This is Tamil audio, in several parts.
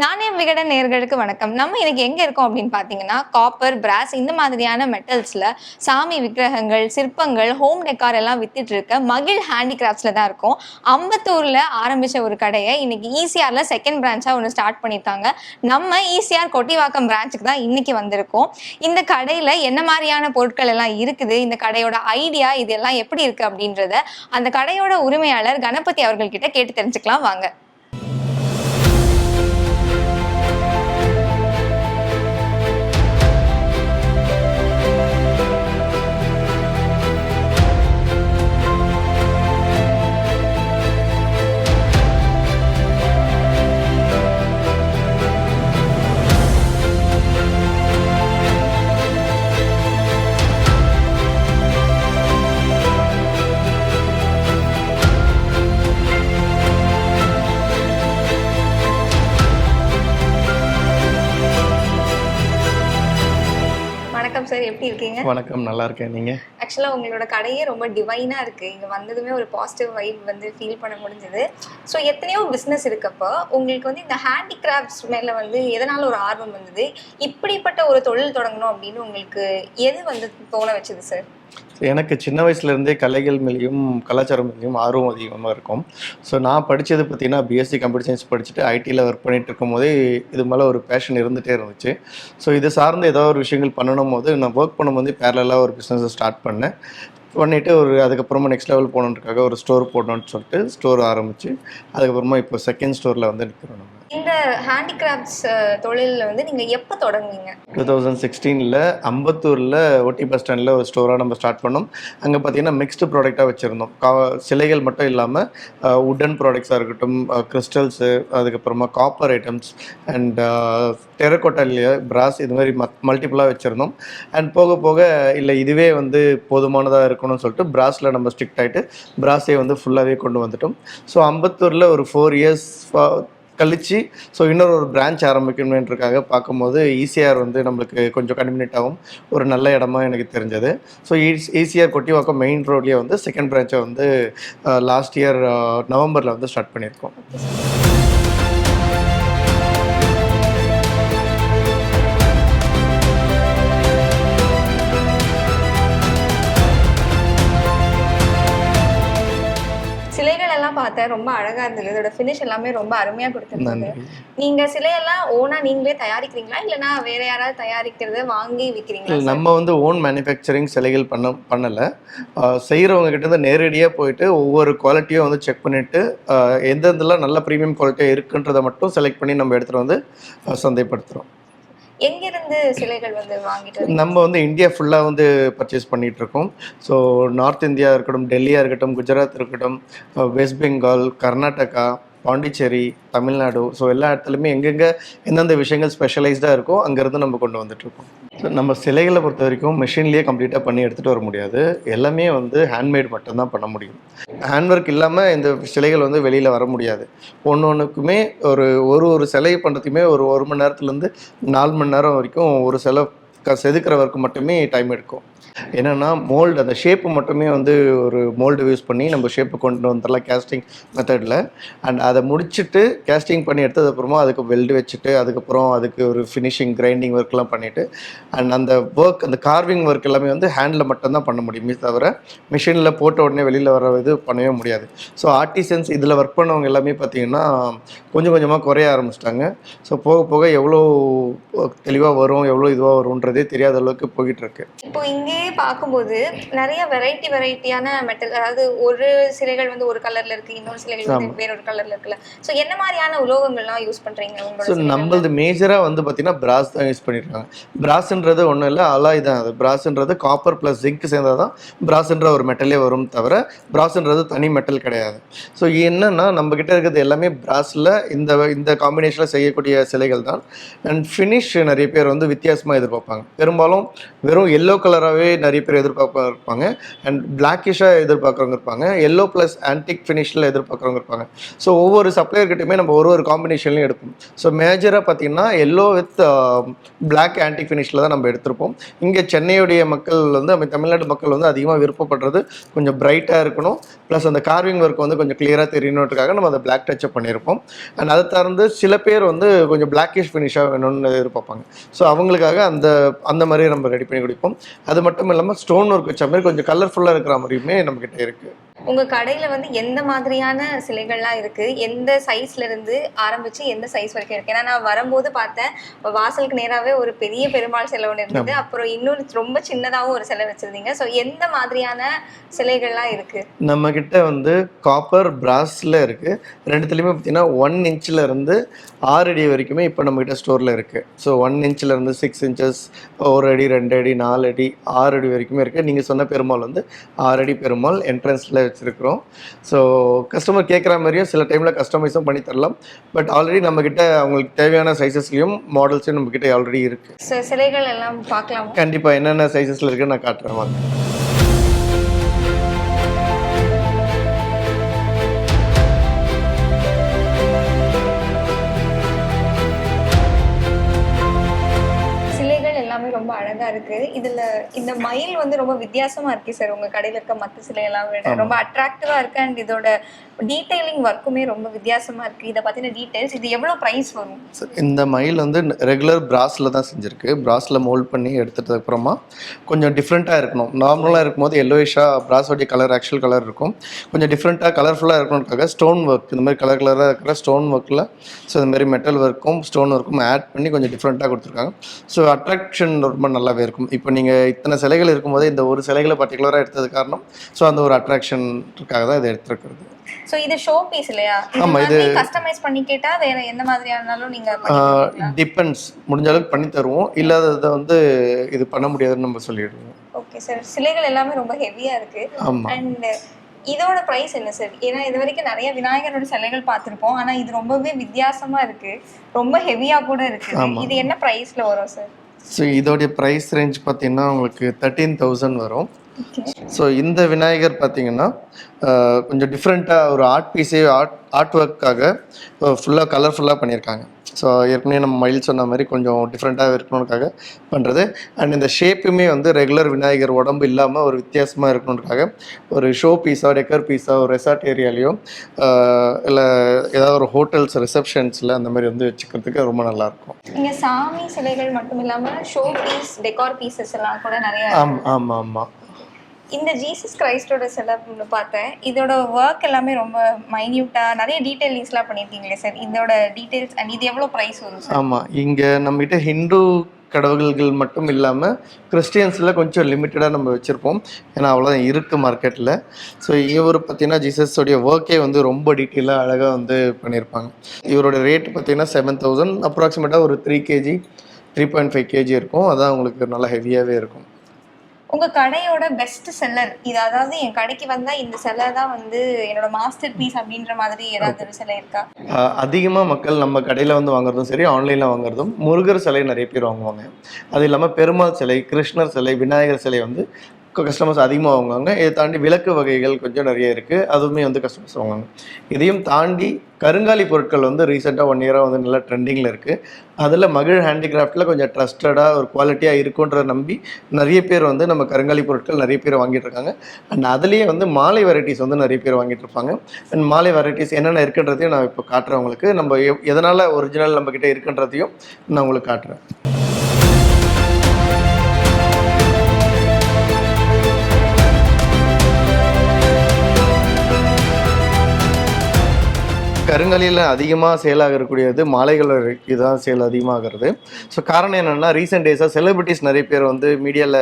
நாணயம் விகடன் நேர்களுக்கு வணக்கம். நம்ம இன்னைக்கு எங்க இருக்கோம் அப்படின்னு பாத்தீங்கன்னா காப்பர் பிராஸ் இந்த மாதிரியான மெட்டல்ஸ்ல சாமி விக்கிரகங்கள் சிற்பங்கள் ஹோம் டெக்கார் எல்லாம் வித்துட்டு இருக்க மகிழ் ஹேண்டிகிராஃப்ட்ஸ்ல தான் இருக்கும். அம்பத்தூர்ல ஆரம்பிச்ச ஒரு கடையை இன்னைக்கு ஈசிஆர்ல செகண்ட் பிரான்ச்சா ஒன்று ஸ்டார்ட் பண்ணியிருக்காங்க நம்ம ஈசிஆர் கொட்டிவாக்கம் பிரான்ச்சுக்கு தான் இன்னைக்கு வந்திருக்கோம். இந்த கடையில என்ன மாதிரியான பொருட்கள் எல்லாம் இருக்குது? இந்த கடையோட ஐடியா இதெல்லாம் எப்படி இருக்கு அப்படின்றத அந்த கடையோட உரிமையாளர் கணபதி அவர்கள்கிட்ட கேட்டு தெரிஞ்சுக்கலாம். வாங்க. இருக்கீங்க வணக்கம் நல்லா இருக்கேன். நீங்க? ஆக்சுவலாக உங்களோட கடையே ரொம்ப டிவைனாக இருக்குது இங்கே வந்ததுமே ஒரு பாசிட்டிவ் வைப் வந்து ஃபீல் பண்ண முடிஞ்சது. ஸோ எத்தனையோ பிஸ்னஸ் இருக்கப்போ உங்களுக்கு வந்து இந்த ஹேண்டிகிராஃப்ட்ஸ் மேலே வந்து எதனால் ஒரு ஆர்வம் வந்தது? இப்படிப்பட்ட ஒரு தொழில் தொடங்கணும் அப்படின்னு உங்களுக்கு எது வந்து தோண வச்சது சார் எனக்கு சின்ன வயசுலேருந்தே கலைகள் மேலேயும் கலாச்சாரம் மேலேயும் ஆர்வம் அதிகமாக இருக்கும். ஸோ நான் படித்தது பார்த்தீங்கன்னா பிஎஸ்சி கம்ப்யூட்டர் சயின்ஸ் படிச்சுட்டு ஐடியில் ஒர்க் பண்ணிட்டு இருக்கும்போதே இது மேலே ஒரு பேஷன் இருந்துகிட்டே இருந்துச்சு. ஸோ இது சார்ந்து ஏதாவது ஒரு விஷயங்கள் பண்ணணும் போது நான் ஒர்க் பண்ணும்போது பேரலாக ஒரு பிஸ்னஸை ஸ்டார்ட் பண்ணேன். பண்ணிவிட்டு ஒரு அதுக்கப்புறமா நெக்ஸ்ட் லெவல் போகணுன்றக்காக ஒரு ஸ்டோர் போடணும்னு சொல்லிட்டு ஸ்டோர் ஆரம்பித்து அதுக்கப்புறமா இப்போ செகண்ட் ஸ்டோரில் வந்து நிற்கிறோம் நம்ம இந்த ஹேண்டிகிராஃப்ட்ஸ் தொழிலில் வந்து நீங்கள் எப்போ தொடங்குனீங்க? டூ தௌசண்ட் சிக்ஸ்டீனில் அம்பத்தூரில் ஒட்டி பஸ் ஸ்டாண்டில் ஒரு ஸ்டோராக நம்ம ஸ்டார்ட் பண்ணோம். அங்கே பார்த்தீங்கன்னா மிக்ஸ்டு ப்ராடக்டாக வச்சுருந்தோம். கா சிலைகள் மட்டும் இல்லாமல் உட்டன் ப்ராடக்ட்ஸாக இருக்கட்டும் கிறிஸ்டல்ஸு அதுக்கப்புறமா காப்பர் ஐட்டம்ஸ் அண்ட் டெரக்கோட்டாலியா பிராஸ் இது மாதிரி மத் மல்டிப்புளாக வச்சுருந்தோம். அண்ட் போக போக இல்லை இதுவே வந்து போதுமானதாக இருக்கணும்னு சொல்லிட்டு பிராஸில் நம்ம ஸ்ட்ரிக்ட் ஆகிட்டு பிராஸே வந்து ஃபுல்லாகவே கொண்டு வந்துட்டோம். ஸோ அம்பத்தூரில் ஒரு ஃபோர் இயர்ஸ் கழிச்சு ஸோ இன்னொரு ஒரு பிரான்ச் ஆரம்பிக்கணுன்றக்காக பார்க்கும்போது ஈசிஆர் வந்து நம்மளுக்கு கொஞ்சம் கன்வீனியன்ட் ஆகும். ஒரு நல்ல இடமா எனக்கு தெரிஞ்சது. ஸோ ஈசிஆர் கொட்டிவாக்கம் மெயின் ரோட்லேயே வந்து செகண்ட் பிரான்ச்சை வந்து லாஸ்ட் இயர் நவம்பரில் வந்து ஸ்டார்ட் பண்ணியிருக்கோம். பார்த்தேன். ரொம்ப அழகா இருந்தது. இதோட ஃபினிஷ் எல்லாமே ரொம்ப அருமையா கொடுத்துருந்தாங்க நன்றி. நீங்க சிலையெல்லாம் ஓனா நீங்களே தயாரிக்கிறீங்களா? இல்லைன்னா வேற யாராவது தயாரிக்கிறத வாங்கி விற்கிறீங்களா நம்ம வந்து ஓன் மேனுஃபேக்சரிங் சிலைகள் பண்ண பண்ணலை. செய்கிறவங்க கிட்ட இருந்து நேரடியாக போயிட்டு ஒவ்வொரு குவாலிட்டியும் வந்து செக் பண்ணிவிட்டு எந்தெந்தெல்லாம் நல்ல ப்ரீமியம் குவாலிட்டியாக இருக்குன்றதை மட்டும் செலக்ட் பண்ணி நம்ம எடுத்துகிட்டு வந்து சந்தைப்படுத்துகிறோம் எங்கிருந்து சிலைகள் வந்து வாங்கிட்டு நம்ம வந்து இந்தியா ஃபுல்லாக வந்து பர்ச்சேஸ் பண்ணிட்டு இருக்கோம் ஸோ நார்த் இந்தியா இருக்கட்டும் டெல்லியாக இருக்கட்டும் குஜராத் இருக்கட்டும் uh, வெஸ்ட் பெங்கால் கர்நாடகா பாண்டிச்சேரி தமிழ்நாடு ஸோ எல்லா இடத்துலையுமே எங்கெங்கே எந்தெந்த விஷயங்கள் ஸ்பெஷலைஸ்டாக இருக்கோ அங்கேருந்து நம்ம கொண்டு வந்துட்டுருக்கோம் ஸோ நம்ம சிலைகளை பொறுத்த வரைக்கும் மிஷின்லேயே கம்ப்ளீட்டாக பண்ணி எடுத்துகிட்டு வர முடியாது. எல்லாமே வந்து ஹேண்ட்மேட் மட்டும்தான் பண்ண முடியும். ஹேண்ட் ஒர்க் இல்லாமல் இந்த சிலைகள் வந்து வெளியில் வர முடியாது. ஒன்று ஒன்றுக்குமே ஒரு ஒரு ஒரு சிலை பண்ணுறதுக்குமே ஒரு ஒரு மணி நேரத்துலேருந்து நாலு மணி நேரம் வரைக்கும் ஒரு சிலை க செதுக்கிற மட்டுமே டைம் எடுக்கும். என்னென்னா மோல்டு அந்த ஷேப்பு மட்டுமே வந்து ஒரு மோல்டு யூஸ் பண்ணி நம்ம ஷேப்பு கொண்டு வந்துடலாம் கேஸ்டிங் மெத்தடில் அண்ட் அதை முடிச்சுட்டு கேஸ்டிங் பண்ணி எடுத்ததுக்கப்புறமா அதுக்கு வெல்டு வச்சுட்டு அதுக்கப்புறம் அதுக்கு ஒரு ஃபினிஷிங் கிரைண்டிங் ஒர்க்லாம் பண்ணிவிட்டு அண்ட் அந்த ஒர்க் அந்த கார்விங் ஒர்க் எல்லாமே வந்து ஹேண்டில் மட்டும்தான் பண்ண முடியுமே. தவிர மிஷினில் போட்ட உடனே வெளியில் வர இது பண்ணவே முடியாது. ஸோ ஆர்டிசன்ஸ் இதில் ஒர்க் பண்ணவங்க எல்லாமே பார்த்தீங்கன்னா கொஞ்சம் கொஞ்சமாக குறைய ஆரம்பிச்சிட்டாங்க. ஸோ போக போக எவ்வளோ தெளிவாக வரும் எவ்வளோ இதுவாக வரும்ன்றதே தெரியாத அளவுக்கு போயிட்டுருக்கு இப்போ இங்கேயே பார்க்கும்போது நிறைய வெரைட்டி வெரைட்டியான மெட்டல் அதாவது ஒரு சிலைகள் வந்து ஒரு கலர்ல இருக்கு இன்னொரு சிலைகள் வந்து வேற ஒரு கலர்ல இருக்குல்ல. சோ என்ன மாதிரியான உலோகங்கள்லாம் யூஸ் பண்றீங்க ஸோ? நம்மளது மேஜராக வந்து பார்த்தீங்கன்னா பிராஸ் தான் யூஸ் பண்ணியிருக்காங்க பிராஸ்ன்றது ஒன்றும் இல்லை அலாய் தான் அது. பிராஸ்ன்றது காப்பர் ப்ளஸ் ஜிங்க் சேர்ந்தால் தான் பிராஸ்ன்ற ஒரு மெட்டலே வரும் தவிர பிராஸ்ன்றது தனி மெட்டல் கிடையாது. ஸோ என்னன்னா நம்ம கிட்ட இருக்கிறது எல்லாமே பிராஸில் இந்த இந்த காம்பினேஷனில் செய்யக்கூடிய சிலைகள் தான். அண்ட் ஃபினிஷ் நிறைய பேர் வந்து வித்தியாசமாக எதிர்பார்ப்பாங்க. பெரும்பாலும் வெறும் எல்லோ கலராகவே ஒயிட்டாகவே நிறைய பேர் எதிர்பார்க்க இருப்பாங்க. அண்ட் பிளாக்கிஷாக எதிர்பார்க்குறவங்க இருப்பாங்க. எல்லோ ப்ளஸ் ஆன்டிக் ஃபினிஷில் எதிர்பார்க்குறவங்க இருப்பாங்க. ஸோ ஒவ்வொரு சப்ளையர்கிட்டையுமே நம்ம ஒரு ஒரு காம்பினேஷன்லையும் எடுப்போம். ஸோ மேஜராக பார்த்தீங்கன்னா எல்லோ வித் பிளாக் ஆன்டிக் ஃபினிஷில் தான் நம்ம எடுத்திருப்போம். இங்கே சென்னையுடைய மக்கள் வந்து நம்ம தமிழ்நாடு மக்கள் வந்து அதிகமாக விருப்பப்படுறது கொஞ்சம் பிரைட்டாக இருக்கணும். ப்ளஸ் அந்த கார்விங் ஒர்க் வந்து கொஞ்சம் கிளியராக தெரியணுன்றதுக்காக நம்ம அதை பிளாக் டச்சப் பண்ணியிருப்போம். அண்ட் அதை சார்ந்து சில பேர் வந்து கொஞ்சம் பிளாக்கிஷ் ஃபினிஷாக வேணும்னு எதிர்பார்ப்பாங்க. ஸோ அவங்களுக்காக அந்த அந்த மாதிரி நம்ம ரெடி பண்ணி கொடுப்போம். அது மட்டும் இல்லாமல் ஸ்டோன் ஒர்க் வச்ச மாதிரி கொஞ்சம் கலர்ஃபுல்லாக இருக்கிற மாதிரியுமே நம்மக்கிட்ட இருக்குது உங்க கடையில வந்து எந்த மாதிரியான சிலைகள்லாம் இருக்கு? எந்த சைஸ்ல இருந்து ஆரம்பிச்சு எந்த சைஸ் வரைக்கும் இருக்கு? ஏன்னா நான் வரும்போது பார்த்தேன் வாசலுக்கு நேராவே ஒரு பெரிய பெருமாள் சிலை ஒன்று இருந்தது. அப்புறம் இன்னொரு ரொம்ப சின்னதாகவும் ஒரு சிலை வச்சிருந்தீங்க. ஸோ எந்த மாதிரியான சிலைகள்லாம் இருக்கு? நம்மக்கிட்ட வந்து காப்பர் பிராஸில் இருக்குது ரெண்டுத்துலேயுமே பார்த்தீங்கன்னா ஒன் இன்ச்சில் இருந்து ஆறு அடி வரைக்குமே இப்போ நம்மக்கிட்ட ஸ்டோரில் இருக்குது ஸோ ஒன் இன்ச்சில் இருந்து சிக்ஸ் இன்ச்சஸ் ஒரு அடி ரெண்டு அடி நாலு அடி ஆறு அடி வரைக்குமே இருக்குது நீங்கள் சொன்ன பெருமாள் வந்து ஆறு அடி பெருமாள் என்ட்ரன்ஸில் வச்சுருக்கிறோம். ஸோ கஸ்டமர் கேட்குற மாதிரியும் சில டைமில் கஸ்டமைஸும் பண்ணி தரலாம். பட் ஆல்ரெடி நம்மக்கிட்ட அவங்களுக்கு தேவையான சைஸஸ்லேயும் மாடல்ஸும் நம்மக்கிட்ட ஆல்ரெடி இருக்குது சிலைகள் எல்லாம் பார்க்கலாமா? கண்டிப்பாக என்னென்ன சைஸஸில் இருக்குன்னு நான் காட்டுறேன். வாங்க. அழகா இருக்கு. இதுல இந்த மயில் வந்து ரொம்ப வித்தியாசமா இருக்கு சார் உங்க கடையில இருக்க மத்த சிலையெல்லாம் விட ரொம்ப அட்ராக்டிவா இருக்கு அண்ட் இதோட டீடைலிங் ஒர்க்குமே ரொம்ப வித்தியாசமா இருக்கு. இதை பத்தின டீடைல்ஸ் இது எவ்வளவு பிரைஸ் வரும்? இந்த மயில் வந்து ரெகுலர் பிராஸில் தான் செஞ்சுருக்கு. பிராஸில் மோல்ட் பண்ணி எடுத்ததுக்கு அப்புறமா கொஞ்சம் டிஃப்ரெண்ட்டாக இருக்கணும். நார்மலாக இருக்கும்போது எல்லோயிஷாக பிராஸோடைய கலர் ஆக்சுவல் கலர் இருக்கும். கொஞ்சம் டிஃப்ரெண்ட்டாக கலர்ஃபுல்லாக இருக்கணுக்காக ஸ்டோன் ஒர்க் இந்த மாதிரி கலர் கலராக இருக்கிற ஸ்டோன் ஒர்க்கில் ஸோ இந்த மாதிரி மெட்டல் ஒர்க்கும் ஸ்டோன் ஒர்க்கும் ஆட் பண்ணி கொஞ்சம் டிஃப்ரெண்ட்டாக கொடுத்துருக்காங்க. ஸோ அட்ராக்ஷன் ரொம்ப நல்லாவே இருக்கும். இப்போ நீங்கள் இத்தனை சிலைகள் இருக்கும்போது இந்த ஒரு சிலைகளை பர்டிகுலராக எடுத்தது காரணம் ஸோ அந்த ஒரு அட்ராக்ஷனுக்காக தான் இதை எடுத்துருக்கிறது. சோ இது ஷோ பீஸ் இல்லையா ஆமா, இது- கஸ்டமைஸ் பண்ணி கேட்டா வேற எந்த மாதிரியானாலும் நீங்க பண்ணி கொடுப்பீங்களா? டிபெண்ட்ஸ் முடிஞ்ச அளவுக்கு பண்ணி தருவோம். இல்லாததை வந்து இது பண்ண முடியாதுன்னு நம்ம சொல்லிடுவோம். ஓகே சார் சிலைகள் எல்லாமே ரொம்ப ஹெவியா இருக்கு. ஆமாம் அண்ட் இதோட பிரைஸ் என்ன சார் ஏன்னா இது வரைக்கும் நிறைய விநாயகரோட சிலைகள் பார்த்திருப்போம். ஆனா இது ரொம்பவே வித்தியாசமா இருக்கு. ரொம்ப ஹெவியா கூட இருக்கு. ஆமா. இது என்ன பிரைஸ்ல வரும் சார் ஸோ இதோடைய ப்ரைஸ் ரேஞ்ச் பார்த்தீங்கன்னா உங்களுக்கு தேர்ட்டீன் தௌசண்ட் வரும். ஸோ இந்த விநாயகர் பார்த்தீங்கன்னா கொஞ்சம் டிஃப்ரெண்ட்டாக ஒரு ஆர்ட் பீஸே ஆர்ட் ஆர்ட் ஒர்க்காக ஃபுல்லாக கலர்ஃபுல்லாக பண்ணியிருக்காங்க. ஸோ ஏற்கனவே நம்ம மயில் சொன்ன மாதிரி கொஞ்சம் டிஃப்ரெண்ட்டாக இருக்கணுக்காக பண்ணுறது அண்ட் இந்த ஷேப்புமே வந்து ரெகுலர் விநாயகர் உடம்பு இல்லாமல் ஒரு வித்தியாசமாக இருக்கணுன்றக்காக ஒரு ஷோ பீஸாக டெக்கர் பீஸாக ஒரு ரெசார்ட் ஏரியாலேயும் இல்லை ஏதாவது ஒரு ஹோட்டல்ஸ் ரிசப்ஷன்ஸில் அந்த மாதிரி வந்து வச்சுக்கிறதுக்கு ரொம்ப நல்லாயிருக்கும். இங்க சாமி சிலைகள் மட்டும் இல்லாம ஷோ பீஸ் டெக்கார் பீசஸ் எல்லாம் கூட நிறைய ஆமாம் ஆமாம் ஆமாம் இந்த ஜீசஸ் கிரைஸ்டோட சிலை பார்த்தேன். இதோட ஒர்க் எல்லாமே ரொம்ப மைன்யூட்டாக நிறைய டீட்டெயிலிங்ஸ்லாம் பண்ணியிருக்கீங்களே சார் இதோட டீட்டெயில்ஸ் அண்ட் இது எவ்வளோ ப்ரைஸ் வரும் சார் ஆமாம் இங்கே நம்மகிட்ட ஹிந்து கடவுள்கள் மட்டும் இல்லாமல் கிறிஸ்டியன்ஸில் கொஞ்சம் லிமிட்டடாக நம்ம வச்சுருப்போம். ஏன்னா அவ்வளோதான் இருக்குது மார்க்கெட்டில் ஸோ இவர் பார்த்தீங்கன்னா ஜீசஸோடைய ஒர்க்கே வந்து ரொம்ப டீட்டெயிலாக அழகாக வந்து பண்ணியிருப்பாங்க. இவரோட ரேட் பார்த்தீங்கன்னா செவன் தௌசண்ட் அப்ராக்சிமேட்டாக ஒரு three KG three point five KG இருக்கும். அதான் உங்களுக்கு நல்லா ஹெவியாகவே இருக்கும். உங்க கடையோட பெஸ்ட் செல்லர் இது அதாவது என் கடைக்கு வந்தா இந்த சிலை தான் வந்து என்னோட மாஸ்டர் பீஸ் அப்படின்ற மாதிரி ஏதாவது ஒரு சிலை இருக்கா? அதிகமாக மக்கள் நம்ம கடையில் வந்து வாங்குறதும் சரி ஆன்லைனில் வாங்குறதும் முருகர் சிலை நிறைய பேர் வாங்குவாங்க. அது இல்லாமல் பெருமாள் சிலை கிருஷ்ணர் சிலை விநாயகர் சிலை வந்து கஸ்டமர்ஸ் அதிகமாக வாங்குவாங்க. இதை தாண்டி விளக்கு வகைகள் கொஞ்சம் நிறைய இருக்குது அதுவுமே வந்து கஸ்டமர்ஸ் வாங்குவாங்க. இதையும் தாண்டி கருங்காலி பொருட்கள் வந்து ரீசெண்டாக ஒன் இயராக வந்து நல்லா ட்ரெண்டிங்கில் இருக்குது அதில் மகிழ் ஹேண்டிகிராஃப்டில் கொஞ்சம் ட்ரஸ்டடாக ஒரு குவாலிட்டியாக இருக்குன்றத நம்பி நிறைய பேர் வந்து நம்ம கருங்காலி பொருட்கள் நிறைய பேர் வாங்கிட்டு இருக்காங்க. அண்ட் அதுலேயே வந்து மாலை வெரைட்டிஸ் வந்து நிறைய பேர் வாங்கிட்டு இருப்பாங்க. அண்ட் மாலை வெரைட்டிஸ் என்னென்ன இருக்குன்றதையும் நான் இப்போ காட்டுறேன் உங்களுக்கு. நம்ம எதனால் ஒரிஜினல் நம்மக்கிட்ட இருக்குன்றதையும் நான் உங்களுக்கு காட்டுறேன். கருங்கலியில் அதிகமாக சேல் ஆகக்கூடியது மாலைகள் இதுதான் சேல் அதிகமாகிறது. ஸோ காரணம் என்னென்னா ரீசெண்ட் டேஸாக செலிபிரிட்டிஸ் நிறைய பேர் வந்து மீடியாவில்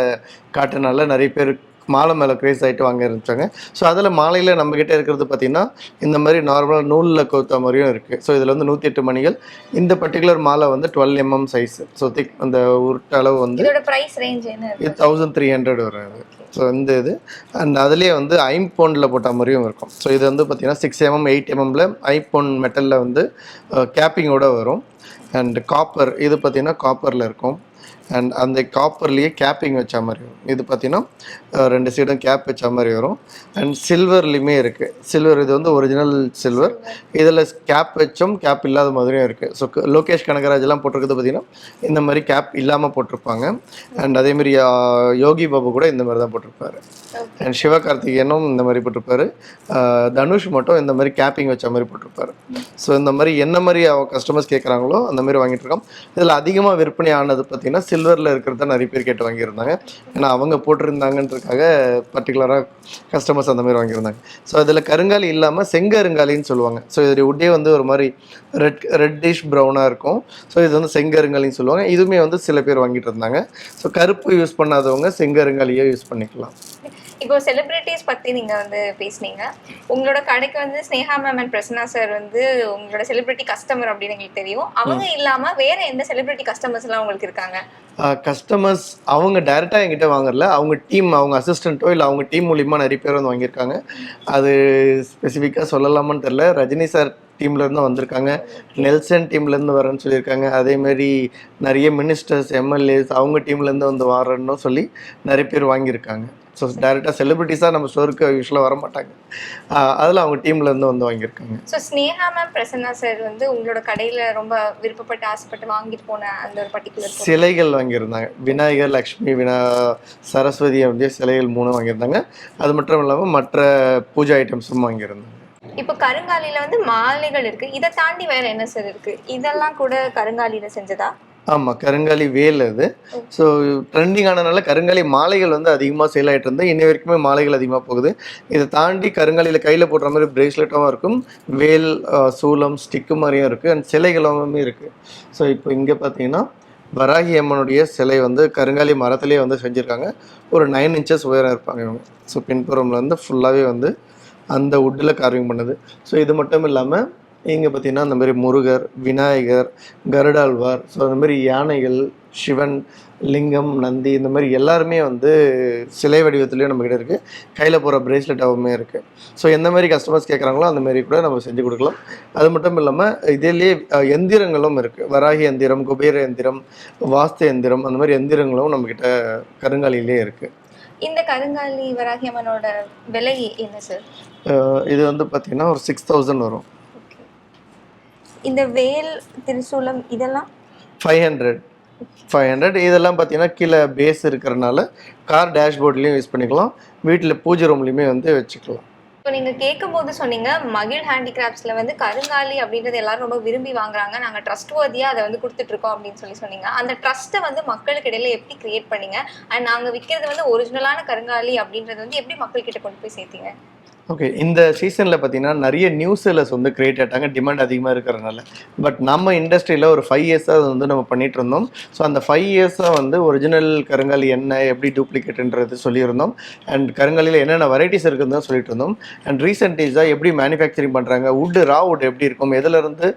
காட்டுனால நிறைய பேர் மாலை மேலே க்ரேஸ் ஆகிட்டு வாங்க இருந்துச்சாங்க ஸோ அதில் மாலையில் நம்மக்கிட்ட இருக்கிறது பார்த்திங்கன்னா இந்த மாதிரி நார்மலாக நூலில் கோத்த மாதிரியும் இருக்குது ஸோ இதில் வந்து நூற்றி எட்டு மணிகள். இந்த பர்டிகுலர் மாலை வந்து twelve MM size so thick அந்த உருட்ட அளவு வந்து பிரைஸ் ரேஞ்ச் என்ன இது தௌசண்ட் த்ரீ ஹண்ட்ரட் வரும் ஸோ இந்த இது. அண்ட் அதுலேயே வந்து ஐம்பவுண்டில் போட்ட மாதிரியும் இருக்கும். ஸோ இது வந்து பார்த்தீங்கன்னா சிக்ஸ் எம்எம் எயிட் எம்எம்ல ஐபோன் மெட்டலில் வந்து கேப்பிங்கோட வரும். அண்ட் காப்பர் இது பார்த்தீங்கன்னா காப்பரில் இருக்கும். அண்ட் அந்த காப்பர்லேயே கேப்பிங் வச்ச மாதிரி வரும். இது பார்த்தீங்கன்னா ரெண்டு சைடும் கேப் வச்ச மாதிரி வரும். அண்ட் சில்வர்லேயுமே இருக்குது சில்வர் இது வந்து ஒரிஜினல் சில்வர் இதில் கேப் வச்சும் கேப் இல்லாத மாதிரியும் இருக்குது ஸோ லோகேஷ் கனகராஜெல்லாம் போட்டிருக்கிறது பார்த்தீங்கன்னா இந்த மாதிரி கேப் இல்லாமல் போட்டிருப்பாங்க. அண்ட் அதேமாரி யோகி பாபு கூட இந்த மாதிரி தான் போட்டிருப்பாரு. அண்ட் சிவகார்த்திகேயனும் இந்த மாதிரி போட்டிருப்பாரு. தனுஷ் மட்டும் இந்த மாதிரி கேப்பிங் வச்ச மாதிரி போட்டிருப்பாரு. ஸோ இந்த மாதிரி என்ன மாதிரி அவங்க கஸ்டமர்ஸ் கேட்குறாங்களோ அந்த மாதிரி வாங்கிட்டு இருக்கோம் இதில் அதிகமாக விற்பனை ஆனது பார்த்தீங்கன்னா சில்வரில் இருக்கிறத நிறைய பேர் கேட்டு வாங்கியிருந்தாங்க. ஏன்னா அவங்க போட்டிருந்தாங்கன்றதுக்காக பர்டிகுலராக கஸ்டமர்ஸ் அந்த மாதிரி வாங்கியிருந்தாங்க. ஸோ அதில் கருங்காலி இல்லாமல் செங்கருங்காலின்னு சொல்லுவாங்க. ஸோ இதோடைய உட்டே வந்து ஒரு மாதிரி ரெட் ரெட்டிஷ் ப்ரௌனாக இருக்கும். ஸோ இது வந்து செங்கருங்காலின்னு சொல்லுவாங்க. இதுவுமே வந்து சில பேர் வாங்கிட்டு இருந்தாங்க. ஸோ கருப்பு யூஸ் பண்ணாதவங்க செங்கருங்காலியே யூஸ் பண்ணிக்கலாம். இப்போ செலிபிரிட்டிஸ் பத்தி நீங்க வந்து பேசுனீங்க. உங்களோட கடைக்கு வந்து Sneha ma'am and Prasanna sir வந்து உங்களோட செலிபிரிட்டி கஸ்டமர் அப்படின்னு எங்களுக்கு தெரியும். அவங்க இல்லாம வேற எந்த செலிபிரிட்டி கஸ்டமர்ஸ் எல்லாம் உங்களுக்கு இருக்காங்க? கஸ்டமர்ஸ் அவங்க டைரெக்டாக என்கிட்ட வாங்குறல அவங்க டீம் அவங்க அசிஸ்டண்ட்டோ இல்லை அவங்க டீம் மூலிமா நிறைய பேர் வந்து வாங்கியிருக்காங்க. அது ஸ்பெசிஃபிக்காக சொல்லலாமான்னு தெரில ரஜினி சார் டீம்லேருந்து வந்திருக்காங்க. நெல்சன் டீம்லேருந்து வரேன்னு சொல்லியிருக்காங்க. அதேமாரி நிறைய மினிஸ்டர்ஸ் எம்எல்ஏஸ் அவங்க டீம்லேருந்து வந்து வரேன்னு சொல்லி நிறைய பேர் வாங்கியிருக்காங்க. ஸோ டேரெக்டாக செலிபிரிட்டிஸாக நம்ம ஸ்டோருக்கு யூஸ்வலாக வர மாட்டாங்க அதில் அவங்க டீம்லேருந்து வந்து வாங்கியிருக்காங்க. So Sneha ma'am Prasanna sir வந்து உங்களோட கடையில ரொம்ப விருப்பப்பட்டு ஆசைப்பட்டு வாங்கிட்டு போன அந்த ஒரு பர்டிகுலர் சிலைகள் வாங்கியிருந்தாங்க. விநாயகர் லக்ஷ்மி வினா சரஸ்வதி அப்படியே சிலைகள் மூணு வாங்கியிருந்தாங்க. அது மட்டும் இல்லாமல் மற்ற பூஜை ஐட்டம்ஸும் வாங்கியிருந்தாங்க. இப்போ கருங்காலியில வந்து மாலைகள் இருக்கு. இதை தாண்டி வேற என்ன சார் இருக்கு? இதெல்லாம் கூட கருங்காலியில செஞ்சதா? ஆமாம் கருங்காலி வேல் அது. ஸோ ட்ரெண்டிங் ஆனதுனால கருங்காலி மாலைகள் வந்து அதிகமாக சேல் ஆகிட்டு இருந்து இன்னி வரைக்குமே மாலைகள் அதிகமாக போகுது. இதை தாண்டி கருங்காலியில் கையில் போடுற மாதிரி பிரேஸ்லெட்டாகவும் இருக்கும். வேல் சூலம் ஸ்டிக்கு மாதிரியும் இருக்குது அண்ட் சிலைகளுமே இருக்குது ஸோ இப்போ இங்கே பார்த்தீங்கன்னா வராகி அம்மனுடைய சிலை வந்து கருங்காலி மரத்துலேயே வந்து செஞ்சுருக்காங்க. ஒரு நைன் இன்ச்சஸ் உயரம் இருப்பாங்க இவங்க. ஸோ பின்புறம்ல வந்து ஃபுல்லாகவே வந்து அந்த வுட்டில் கார்விங் பண்ணுது. ஸோ இது மட்டும் இல்லாமல் இங்கே பார்த்தீங்கன்னா அந்த மாதிரி முருகர் விநாயகர் கருடாழ்வார் ஸோ அந்த மாதிரி யானைகள் சிவன் லிங்கம் நந்தி இந்த மாதிரி எல்லாருமே வந்து சிலை வடிவத்துலேயும் நம்மக்கிட்ட இருக்குது கையில் போகிற பிரேஸ்லெட்டாகவுமே இருக்குது ஸோ எந்த மாதிரி கஸ்டமர்ஸ் கேட்குறாங்களோ அந்த மாதிரி கூட நம்ம செஞ்சு கொடுக்கலாம். அது மட்டும் இல்லாமல் இதிலேயே எந்திரங்களும் இருக்குது வராகி எந்திரம் குபேர எந்திரம் வாஸ்து எந்திரம் அந்த மாதிரி எந்திரங்களும் நம்மக்கிட்ட கருங்காலியிலே இருக்குது இந்த கருங்காலி வராகி அம்மனோட விலை என்ன சார் இது வந்து பார்த்திங்கன்னா ஒரு சிக்ஸ் தௌசண்ட் வரும். இந்த வேல் திரிசூலம் இதெல்லாம்? ஃபைவ் ஹண்ட்ரட் ஃபைவ் ஹண்ட்ரட் இதெல்லாம் பார்த்தீங்கன்னா கீழே பேஸ் இருக்கிறனால கார் டேஷ்போர்ட்லேயும் யூஸ் பண்ணிக்கலாம். வீட்டில் பூஜை ரூம்லேயுமே வந்து வச்சுக்கலாம். இப்போ நீங்க கேட்கும் போது சொன்னீங்க மகிழ் ஹேண்டிகிராஃப்ட்ஸ்ல வந்து கருங்காலி அப்படின்றது எல்லாரும் ரொம்ப விரும்பி வாங்குறாங்க. நாங்க ட்ரஸ்ட் வர்தியா அதை வந்து கொடுத்துட்டு இருக்கோம் அப்படின்னு சொல்லி சொன்னீங்க. அந்த ட்ரஸ்ட்டை வந்து மக்களுக்கு இடையில எப்படி கிரியேட் பண்ணீங்க? அண்ட் நாங்க விற்கிறது வந்து ஒரிஜினலான கருங்காலி அப்படின்றது வந்து எப்படி மக்கள் கிட்ட கொண்டு போய் சேர்த்தீங்க? ஓகே இந்த சீசனில் பார்த்தீங்கன்னா நிறைய நியூ சேலர்ஸ் வந்து கிரியேட் ஆகிட்டாங்க டிமாண்ட் அதிகமாக இருக்கிறனால பட் நம்ம இண்டஸ்ட்ரியில் ஒரு ஃபைவ் இயர்ஸாக வந்து நம்ம பண்ணிட்டு இருந்தோம். ஸோ அந்த ஃபைவ் இயர்ஸாக வந்து ஒரிஜினல் கருங்காலி என்ன எப்படி டூப்ளிகேட்ன்றது சொல்லியிருந்தோம். அண்ட் கருங்காலியில் என்னென்ன வெரைட்டிஸ் இருக்குதுன்னு தான் சொல்லிட்டு இருந்தோம். அண்ட் ரீசென்டேஜாக எப்படி மேனுஃபேக்சரிங் பண்ணுறாங்க வுட்டு ரா வுட் எப்படி இருக்கும் எதுலேருந்து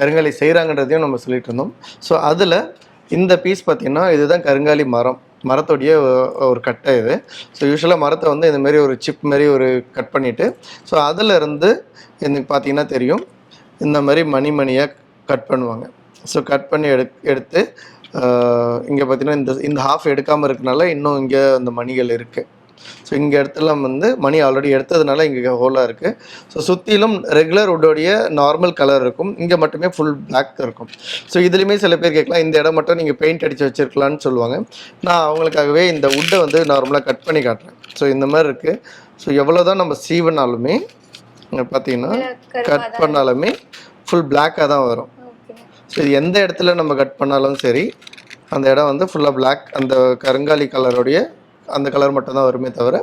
கருங்காலி செய்கிறாங்கன்றதையும் நம்ம சொல்லிட்டு இருந்தோம். ஸோ அதில் இந்த பீஸ் பார்த்தீங்கன்னா இதுதான் கருங்காலி மரம். மரத்தோடைய ஒரு கட்டை இது. ஸோ யூஸ்வலாக மரத்தை வந்து இந்த மாதிரி ஒரு சிப் மாதிரி ஒரு கட் பண்ணிவிட்டு ஸோ அதில் இருந்து எனக்கு பார்த்தீங்கன்னா தெரியும் இந்த மாதிரி மணி மணியாக கட் பண்ணுவாங்க. ஸோ கட் பண்ணி எடு எடுத்து இங்கே பார்த்தீங்கன்னா இந்த இந்த ஹாஃப் எடுக்காமல் இருக்கனால இன்னும் இங்கே அந்த மணிகள் இருக்குது ஸோ இங்கே இடத்துலாம் வந்து மணி ஆல்ரெடி எடுத்ததுனால இங்கே ஹோலாக இருக்குது ஸோ சுற்றிலும் ரெகுலர் வுட்டோடைய நார்மல் கலர் இருக்கும். இங்கே மட்டுமே ஃபுல் பிளாக் இருக்கும். ஸோ இதுலேயுமே சில பேர் கேட்கலாம் இந்த இடம் மட்டும் நீங்கள் பெயிண்ட் அடித்து வச்சிருக்கலாம்னு சொல்லுவாங்க. நான் அவங்களுக்காகவே இந்த வுட்டை வந்து நார்மலாக கட் பண்ணி காட்டுறேன். ஸோ இந்த மாதிரி இருக்குது ஸோ எவ்வளோ தான் நம்ம சீவனாலுமே பார்த்தீங்கன்னா கட் பண்ணாலுமே ஃபுல் பிளாக்காக தான் வரும். ஸோ இது எந்த இடத்துல நம்ம கட் பண்ணாலும் சரி அந்த இடம் வந்து ஃபுல்லாக பிளாக் அந்த கருங்காலி கலருடைய அந்த கலர் மட்டும் தான் வருமே தவிர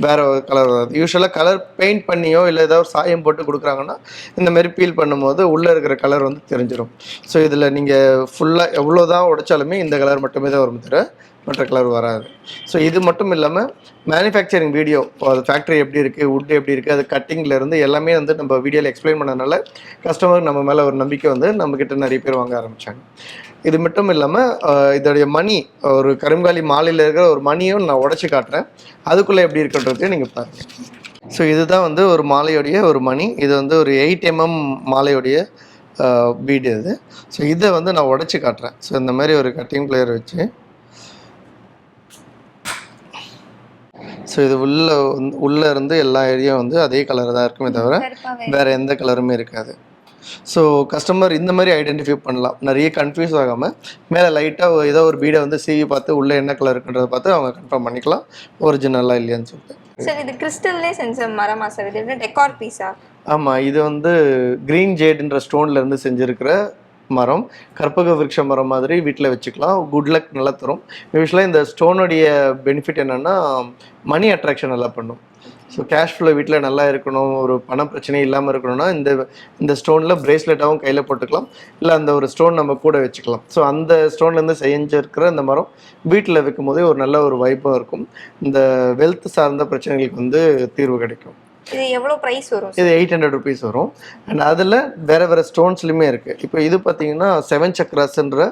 வேறு கலர் வராது. யூஸ்வலாக கலர் பெயிண்ட் பண்ணியோ இல்லை ஏதாவது சாயம் போட்டு கொடுக்குறாங்கன்னா இந்த மாதிரி பீல் பண்ணும்போது உள்ளே இருக்கிற கலர் வந்து தெரிஞ்சிடும் ஸோ இதில் நீங்கள் ஃபுல்லாக எவ்வளோ தான் உடைச்சாலுமே இந்த கலர் மட்டுமே தான் வரும் தவிர மற்ற கலர் வராது. ஸோ இது மட்டும் இல்லாமல் மேனுஃபேக்சரிங் வீடியோ அது ஃபேக்ட்ரி எப்படி இருக்குது வுட் எப்படி இருக்குது அது கட்டிங்லேருந்து எல்லாமே வந்து நம்ம வீடியோவில் எக்ஸ்பிளைன் பண்ணதுனால கஸ்டமர் நம்ம மேலே ஒரு நம்பிக்கை வந்து நம்மக்கிட்ட நிறைய பேர் வாங்க ஆரம்பித்தாங்க இது மட்டும் இல்லாமல் இதோடைய மணி ஒரு கருங்காலி மாலையில் இருக்கிற ஒரு மணியும் நான் உடச்சி காட்டுறேன். அதுக்குள்ளே எப்படி இருக்குன்றதையும் நீங்கள் பாருங்கள் ஸோ இதுதான் வந்து ஒரு மாலையுடைய ஒரு மணி. இது வந்து ஒரு எயிட் எம்எம் மாலையுடைய பீடு இது. ஸோ இதை வந்து நான் உடச்சி காட்டுறேன். ஸோ இந்த மாதிரி ஒரு கட்டிங் பிளேயர் வச்சு. ஸோ இது உள்ள உள்ளே இருந்து எல்லா ஏரியா வந்து அதே கலர் தான் இருக்குமே தவிர வேற. எந்த கலருமே இருக்காது. ஸோ கஸ்டமர் இந்த மாதிரி ஐடென்டிஃபை பண்ணலாம். நிறைய கன்ஃபியூஸ் ஆகாமல் மேலே லைட்டாக ஏதோ ஒரு பீடை வந்து சீவி பார்த்து உள்ளே என்ன கலர் இருக்குன்றதை பார்த்து அவங்க கன்ஃபார்ம் பண்ணிக்கலாம். ஒரிஜினலாக இல்லையான்னு சொல்லிட்டு. சார் இது கிறிஸ்டல்லே செஞ்ச மரமா சார் இது டெக்கார் பீஸா ஆமாம் இது வந்து க்ரீன் ஜேடுன்ற ஸ்டோன்ல இருந்து செஞ்சுருக்கிற மரம் கற்பக விருட்ச மரம் மாதிரி வீட்டில் வச்சுக்கலாம். குட் லக் நல்லா தரும். யூஸ்வலாக இந்த ஸ்டோனுடைய பெனிஃபிட் என்னென்னா மணி அட்ராக்ஷன் நல்லா பண்ணும். ஸோ கேஷ் ஃப்ளோ வீட்டில் நல்லா இருக்கணும். ஒரு பண பிரச்சனை இல்லாமல் இருக்கணும்னா இந்த இந்த ஸ்டோனில் பிரேஸ்லெட்டாகவும் கையில் போட்டுக்கலாம். இல்லை அந்த ஒரு ஸ்டோன் நம்ம கூட வச்சுக்கலாம். ஸோ அந்த ஸ்டோன்லேருந்து செஞ்சிருக்கிற இந்த மரம் வீட்டில் வைக்கும் போதே ஒரு நல்ல ஒரு வைப்பாக இருக்கும். இந்த வெல்த் சார்ந்த பிரச்சனைகளுக்கு வந்து தீர்வு கிடைக்கும். இது எவ்வளோ ப்ரைஸ் வரும் இது எயிட் ஹண்ட்ரட் ருபீஸ் வரும். அண்ட் அதில் வேறு வேறு ஸ்டோன்ஸ்லையுமே இருக்குது இப்போ இது பார்த்தீங்கன்னா செவன் சக்ராஸ்ன்ற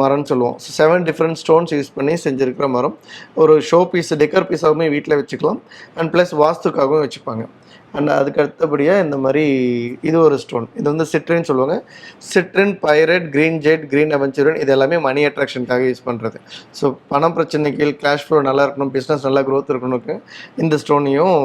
மரம்னு சொல்லுவோம். செவன் டிஃப்ரெண்ட் ஸ்டோன்ஸ் யூஸ் பண்ணி செஞ்சுருக்கிற மரம். ஒரு ஷோ பீஸ் டெக்கர் பீஸாகவுமே வீட்டில் வச்சுக்கலாம். அண்ட் ப்ளஸ் வாஸ்துக்காகவும் வச்சுப்பாங்க. அண்ட் அதுக்கு அடுத்தபடியாக இந்த மாதிரி இது ஒரு ஸ்டோன் இது வந்து சிட்ரின்னு சொல்லுவாங்க. Citrine pyrite green jade green aventurine இது எல்லாமே மணி அட்ராக்ஷனுக்காக யூஸ் பண்ணுறது ஸோ பணம் பிரச்சனைக்கு கேஷ் ஃப்ளோ நல்லா இருக்கணும் பிஸ்னஸ் நல்லா க்ரோத் இருக்கணும் இந்த ஸ்டோனையும்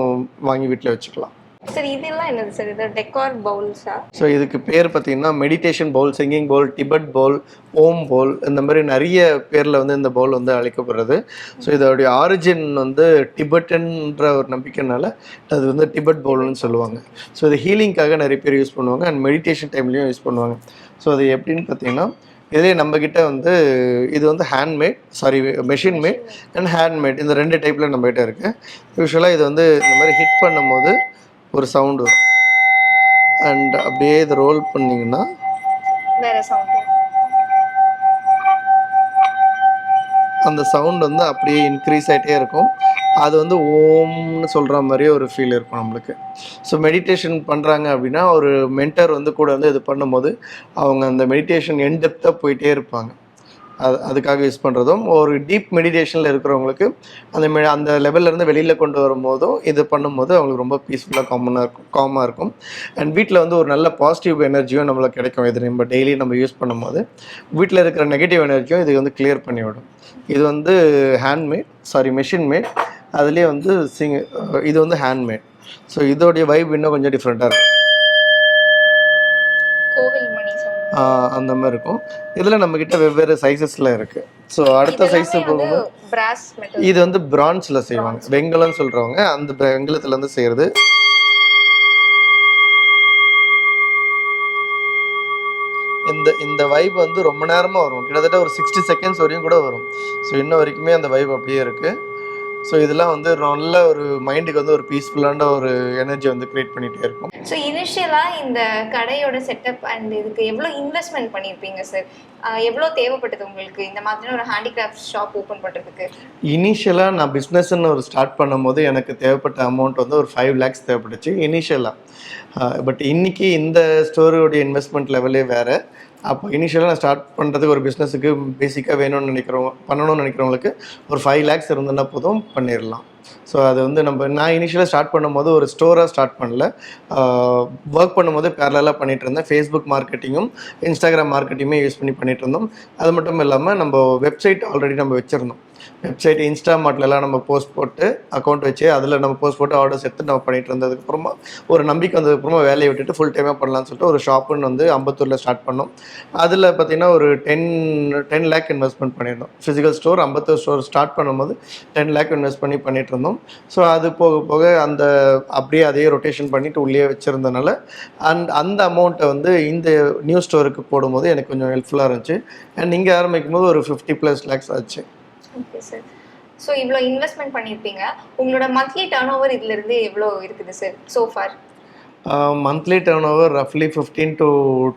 வாங்கி வீட்டில் வச்சுக்கலாம். சார் இதெல்லாம் என்னது சார்? இது டெக்கார் பவுல்ஸா ஸோ இதுக்கு பேர் பார்த்தீங்கன்னா meditation bowl singing bowl Tibet bowl Om bowl இந்த மாதிரி நிறைய பேரில் வந்து இந்த பவுல் வந்து அழைக்கப்படுறது. ஸோ இதோடைய ஆரிஜின் வந்து டிபெட்டன்ற ஒரு நம்பிக்கைனால அது வந்து டிபெட் பவுல்னு சொல்லுவாங்க. ஸோ இது ஹீலிங்காக நிறைய பேர் யூஸ் பண்ணுவாங்க அண்ட் மெடிடேஷன் டைம்லேயும் யூஸ் பண்ணுவாங்க. ஸோ அது எப்படின்னு பார்த்தீங்கன்னா இதே நம்மக்கிட்ட வந்து இது வந்து handmade sorry machine made and handmade இந்த ரெண்டு டைப்பில் நம்மக்கிட்ட இருக்குது யூஸ்வலாக இது வந்து இந்த மாதிரி ஹிட் பண்ணும்போது ஒரு சவுண்டு வரும். அண்ட் அப்படியே இதை ரோல் பண்ணிங்கன்னா வேற சவுண்ட் அந்த சவுண்ட் வந்து அப்படியே இன்க்ரீஸ் ஆகிட்டே இருக்கும். அது வந்து ஓம்னு சொல்கிற மாதிரியே ஒரு ஃபீல் இருக்கும் நம்மளுக்கு. ஸோ மெடிடேஷன் பண்ணுறாங்க அப்படின்னா ஒரு மென்டர் வந்து கூட வந்து இது பண்ணும்போது அவங்க அந்த மெடிடேஷன் என் டெப்த்தாக போயிட்டே இருப்பாங்க. அது அதுக்காக யூஸ் பண்ணுறதும் ஒரு டீப் மெடிடேஷனில் இருக்கிறவங்களுக்கு அந்த மெ அந்த லெவல்லேருந்து வெளியில் கொண்டு வரும்போதும் இது பண்ணும்போது அவங்களுக்கு ரொம்ப பீஸ்ஃபுல்லாக காமனாக இருக்கும் காமாக இருக்கும். அண்ட் வீட்டில் வந்து ஒரு நல்ல பாசிட்டிவ் எனர்ஜியும் நம்மளுக்கு கிடைக்கும். இது நம்ம டெய்லி நம்ம யூஸ் பண்ணும்போது வீட்டில் இருக்கிற நெகட்டிவ் எனர்ஜியும் இது வந்து கிளியர் பண்ணிவிடும். இது வந்து ஹேண்ட்மேட் சாரி மெஷின் மேட் அதுலேயே வந்து சிங் இது வந்து ஹேண்ட்மேட் ஸோ இதோடைய வைப் இன்னும் கொஞ்சம் டிஃப்ரெண்ட்டாக இருக்கும். அந்த மாதிரி இருக்கும். இதில் நம்மக்கிட்ட வெவ்வேறு சைஸஸில் இருக்குது ஸோ அடுத்த சைஸ் போகும்போது இது வந்து பிரான்ஸில் செய்வாங்க. வெங்கலம்னு சொல்கிறவங்க அந்த வெங்கலத்துலேருந்து செய்கிறது இந்த இந்த வைப் வந்து ரொம்ப நேரமாக வரும். கிட்டத்தட்ட ஒரு சிக்ஸ்டி செகண்ட்ஸ் வரையும் கூட வரும். ஸோ இன்ன வரைக்குமே அந்த வைப் அப்படியே இருக்குது ஸோ இதெல்லாம் வந்து நல்ல ஒரு மைண்டுக்கு வந்து ஒரு பீஸ்ஃபுல்லான ஒரு எனர்ஜி வந்து க்ரியேட் பண்ணிகிட்டே இருக்கும். ஸோ இனிஷியலாக இந்த கடையோட செட்டப் அண்ட் இதுக்கு எவ்வளோ இன்வெஸ்ட்மெண்ட் பண்ணியிருப்பீங்க சார் எவ்வளோ தேவைப்பட்டது உங்களுக்கு இந்த மாதிரியான ஒரு ஹேண்டிகிராஃப்ட் ஷாப் ஓப்பன் பண்ணுறதுக்கு இனிஷியலாக நான் பிஸ்னஸ்ன்னு ஒரு ஸ்டார்ட் பண்ணும்போது எனக்கு தேவைப்பட்ட அமௌண்ட் வந்து ஒரு ஃபைவ் லேக்ஸ் தேவைப்பட்டுச்சு இனிஷியலாக பட் இன்னைக்கு இந்த ஸ்டோரோடைய இன்வெஸ்ட்மெண்ட் லெவலே வேறு. அப்போ இனிஷியலாக நான் ஸ்டார்ட் பண்ணுறதுக்கு ஒரு பிஸ்னஸுக்கு பேசிக்காக வேணும்னு நினைக்கிறவங்க பண்ணணும்னு நினைக்கிறவங்களுக்கு ஒரு ஃபைவ் லேக்ஸ் இருந்ததுன்னா போதும் பண்ணிடலாம் ஸோ அது வந்து நம்ம நான் இனிஷியலாக ஸ்டார்ட் பண்ணும்போது ஒரு ஸ்டோராக ஸ்டார்ட் பண்ணல. ஒர்க் பண்ணும்போது பேரலாக பண்ணிட்டு இருந்தேன். ஃபேஸ்புக் மார்க்கெட்டிங்கும் இன்ஸ்டாகிராம் மார்க்கெட்டிங்குமே யூஸ் பண்ணி பண்ணிட்டு இருந்தோம். அது மட்டும் இல்லாமல் நம்ம வெப்சைட் ஆல்ரெடி நம்ம வச்சுருந்தோம். வெப்சைட் இன்ஸ்டா மார்ட்லலாம் நம்ம போஸ்ட் போட்டு அக்கௌண்ட் வச்சு அதில் நம்ம போஸ்ட் போட்டு ஆர்டர்ஸ் எடுத்து நம்ம பண்ணிட்டு இருந்ததுக்கப்புறமா ஒரு நம்பிக்கை வந்ததுக்கப்புறமா வேலையை விட்டுட்டு ஃபுல் டைமாக பண்ணலாம்னு சொல்லிட்டு ஒரு ஷாப்புன்னு வந்து அம்பத்தூரில் ஸ்டார்ட் பண்ணோம். அதில் பார்த்திங்கன்னா ஒரு டென் டென் லேக் இன்வெஸ்ட்மெண்ட் பண்ணியிருந்தோம். Physical store Ambattur store start பண்ணும்போது டென் லேக் இன்வெஸ்ட் பண்ணி பண்ணிட்டு இருந்தோம். ஸோ அது போக போக அந்த அப்படியே அதே ரொட்டேஷன் பண்ணிட்டு உள்ளே வச்சுருந்தனால அண்ட் அந்த அமௌண்ட்டை வந்து இந்த நியூ ஸ்டோருக்கு போடும்போது எனக்கு கொஞ்சம் ஹெல்ப்ஃபுல்லாக இருந்துச்சு. அண்ட் இங்கே ஆரம்பிக்கும் போது ஒரு ஃபிஃப்டி ப்ளஸ் லேக்ஸ் ஆச்சு. ஓகே சார் ஸோ இவ்வளோ இன்வெஸ்ட்மெண்ட் பண்ணியிருப்பீங்க உங்களோட மந்த்லி டர்ன் ஓவர் இதுலேருந்து எவ்வளோ இருக்குது sir so far? Monthly turnover ரஃப்லி fifteen to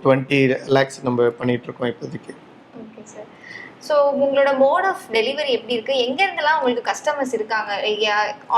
twenty lakhs நம்ம பண்ணிட்டு இருக்கோம் இப்போதைக்கு. ஓகே சார் ஸோ உங்களோட மோட் ஆஃப் டெலிவரி எப்படி இருக்கு? எங்க இருந்தெல்லாம் உங்களுக்கு கஸ்டமர்ஸ் இருக்காங்க?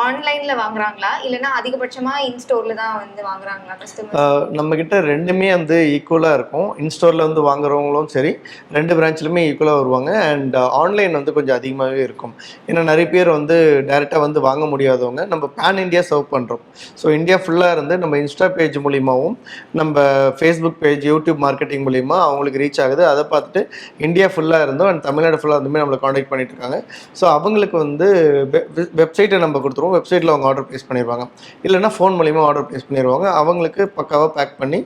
ஆன்லைன்ல வாங்குறாங்களா? இல்லைன்னா அதிகபட்சமா இன்ஸ்டோரில் தான் வந்து வாங்குறாங்களா கஸ்டமர் நம்ம கிட்ட ரெண்டுமே வந்து ஈக்குவலாக இருக்கும். இன்ஸ்டோரில் வந்து வாங்குறவங்களும் சரி ரெண்டு பிரான்ச்லையுமே ஈக்குவலாக வருவாங்க. அண்ட் ஆன்லைன் uh, வந்து கொஞ்சம் அதிகமாகவே இருக்கும். ஏன்னா நிறைய பேர் வந்து டைரெக்டாக வந்து வாங்க முடியாதவங்க. நம்ம பேன் இந்தியா சர்வ் பண்ணுறோம் ஸோ இந்தியா ஃபுல்லாக இருந்து நம்ம இன்ஸ்டா பேஜ் மூலியமாகவும் நம்ம ஃபேஸ்புக் பேஜ் யூடியூப் மார்க்கெட்டிங் மூலிமா அவங்களுக்கு ரீச் ஆகுது. அதை பார்த்துட்டு இந்தியா ஃபுல்லாக இருந்தோம். அண்ட் தமிழ்நாடு ஃபுல்லாக அதுமாதிரி நம்மளை காண்டாக்ட் பண்ணிட்டு இருக்காங்க ஸோ அவங்களுக்கு வந்து வெப்சைட்டை நம்ம கொடுத்துருவோம். வெப்சைட்டில் அவங்க ஆர்டர் ப்ளேஸ் பண்ணிடுவாங்க இல்லைன்னா ஃபோன் மூலிமா ஆர்டர் ப்ளேஸ் பண்ணிடுவாங்க அவங்களுக்கு பக்காவாக பேக் பண்ணி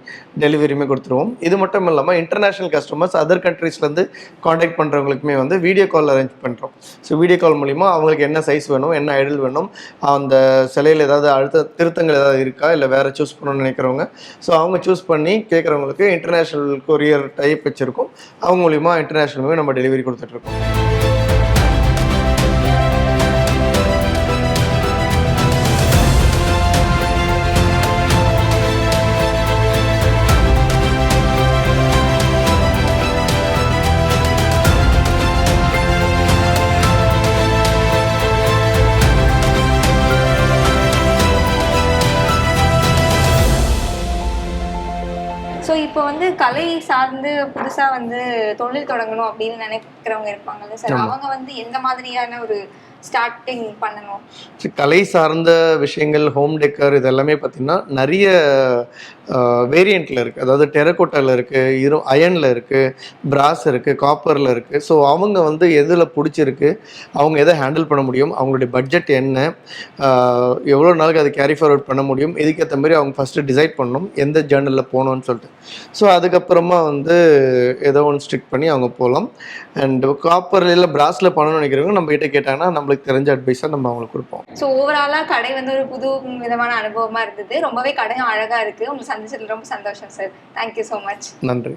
டெலிவரியுமே கொடுத்துருவோம். இது மட்டும் இல்லாமல் இன்டர்நேஷ்னல் கஸ்டமர்ஸ் அதர் கண்ட்ரீஸ்லேருந்து காண்டாக்ட் பண்ணுறவங்களுக்குமே வந்து வீடியோ கால் அரேஞ்ச் பண்ணுறோம் ஸோ வீடியோ கால் மூலிமா அவங்களுக்கு என்ன சைஸ் வேணும் என்ன ஐடல் வேணும் அந்த சிலையில் ஏதாவது அழுத்த திருத்தங்கள் ஏதாவது இருக்கா இல்லை வேறு சூஸ் பண்ணணும்னு நினைக்கிறவங்க. ஸோ அவங்க சூஸ் பண்ணி கேட்குறவங்களுக்கு இன்டர்நேஷ்னல் கொரியர் டைப் வச்சுருக்கோம். அவங்க மூலிமா இன்டர்நேஷ்னலுமே நம்ம டெலிவரி கொடுத்துட்ருக்கோம். ஸோ இப்போ வந்து கலை சார்ந்து புதுசா வந்து தொழில் தொடங்கணும் அப்படின்னு நினைக்கிறவங்க இருப்பாங்கல்ல சார். அவங்க வந்து எந்த மாதிரியான ஒரு ஸ்டார்டிங் பண்ணணும்? கலை சார்ந்த விஷயங்கள் ஹோம் டெக்கர் இது எல்லாமே பார்த்திங்கன்னா நிறைய வேரியண்ட்டில் இருக்குது அதாவது டெரக்கோட்டாவில் இருக்குது இரு அயனில் இருக்குது பிராஸ் இருக்குது காப்பரில் இருக்குது ஸோ அவங்க வந்து எதில் பிடிச்சிருக்கு அவங்க எதை ஹேண்டில் பண்ண முடியும் அவங்களுடைய பட்ஜெட் என்ன எவ்வளோ நாளுக்கு அதை கேரி ஃபார்வர்ட் பண்ண முடியும் இதுக்கேற்ற மாதிரி அவங்க ஃபஸ்ட்டு டிசைட் பண்ணணும் எந்த ஜேர்னலில் போகணும்னு சொல்லிட்டு. ஸோ அதுக்கப்புறமா வந்து ஏதோ ஒன்று ஸ்ட்ரிக் பண்ணி அவங்க போகலாம் அண்ட் காப்பர் இல்லை பிராஸில் பண்ணணும்னு நினைக்கிறவங்க நம்ம கிட்ட கேட்டாங்கன்னா நம்மளுக்கு தெரிஞ்ச அட்வைஸாக நம்ம அவங்களுக்கு கொடுப்போம். ஸோ ஓவராலாக கடை வந்து ஒரு புது விதமான அனுபவமா இருந்தது. ரொம்பவே கடையும் அழகா இருக்கு. உங்களை சந்திச்சதுல ரொம்ப சந்தோஷம் சார் தேங்க்யூ ஸோ மச் நன்றி.